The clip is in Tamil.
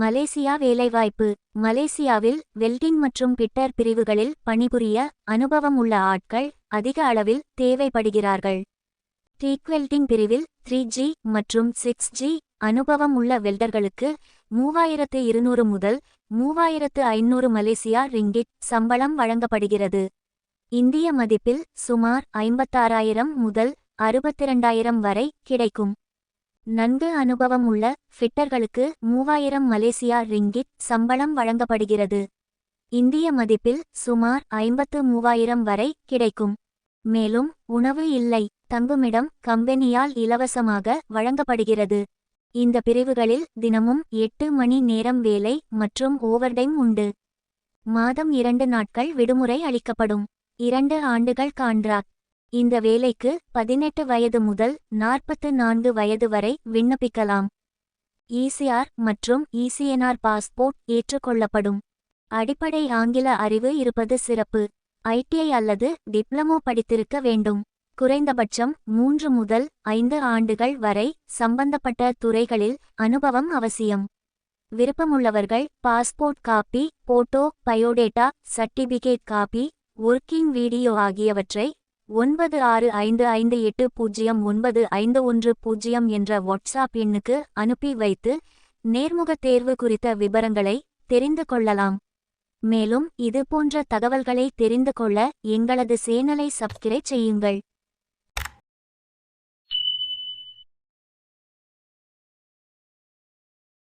மலேசியா வேலைவாய்ப்பு. மலேசியாவில் வெல்டிங் மற்றும் பிட்டர் பிரிவுகளில் பணிபுரிய அனுபவம் உள்ள ஆட்கள் அதிக அளவில் தேவைப்படுகிறார்கள். டீக் வெல்டிங் பிரிவில் த்ரீ ஜி மற்றும் சிக்ஸ் ஜி அனுபவம் உள்ள வெல்டர்களுக்கு மூவாயிரத்து இருநூறு முதல் மூவாயிரத்து ஐநூறு மலேசியா ரிங்கிட் சம்பளம் வழங்கப்படுகிறது. இந்திய மதிப்பில் சுமார் ஐம்பத்தாறாயிரம் முதல் அறுபத்திரண்டாயிரம் வரை கிடைக்கும். நன்கு அனுபவம் உள்ள ஃபிட்டர்களுக்கு மூவாயிரம் மலேசியா ரிங்கிட் சம்பளம் வழங்கப்படுகிறது. இந்திய மதிப்பில் சுமார் ஐம்பத்து மூவாயிரம் வரை கிடைக்கும். மேலும் உணவு இல்லை தங்குமிடம் கம்பெனியால் இலவசமாக வழங்கப்படுகிறது. இந்த பிரிவுகளில் தினமும் எட்டு மணி நேரம் வேலை மற்றும் ஓவர்டைம் உண்டு. மாதம் இரண்டு நாட்கள் விடுமுறை அளிக்கப்படும். இரண்டு ஆண்டுகள் கான்ட்ராக்ட். இந்த வேலைக்கு பதினெட்டு வயது முதல் நாற்பத்து நான்கு வயது வரை விண்ணப்பிக்கலாம். ஈசிஆர் மற்றும் இசிஎன்ஆர் பாஸ்போர்ட் ஏற்றுக்கொள்ளப்படும். அடிப்படை ஆங்கில அறிவு இருப்பது சிறப்பு. ஐடிஐ அல்லது டிப்ளமோ படித்திருக்க வேண்டும். குறைந்தபட்சம் மூன்று முதல் ஐந்து ஆண்டுகள் வரை சம்பந்தப்பட்ட துறைகளில் அனுபவம் அவசியம். விருப்பமுள்ளவர்கள் passport copy photo biodata certificate copy working video ஆகியவற்றை ஒன்பது ஆறு ஐந்து ஐந்து எட்டு பூஜ்ஜியம் ஒன்பது ஐந்து ஒன்று பூஜ்ஜியம் என்ற வாட்ஸ்அப் எண்ணுக்கு அனுப்பி வைத்து நேர்முகத் தேர்வு குறித்த விவரங்களை தெரிந்து கொள்ளலாம். மேலும் இது போன்ற தகவல்களை தெரிந்து கொள்ள எங்களது சேனலை சப்ஸ்கிரைப் செய்யுங்கள்.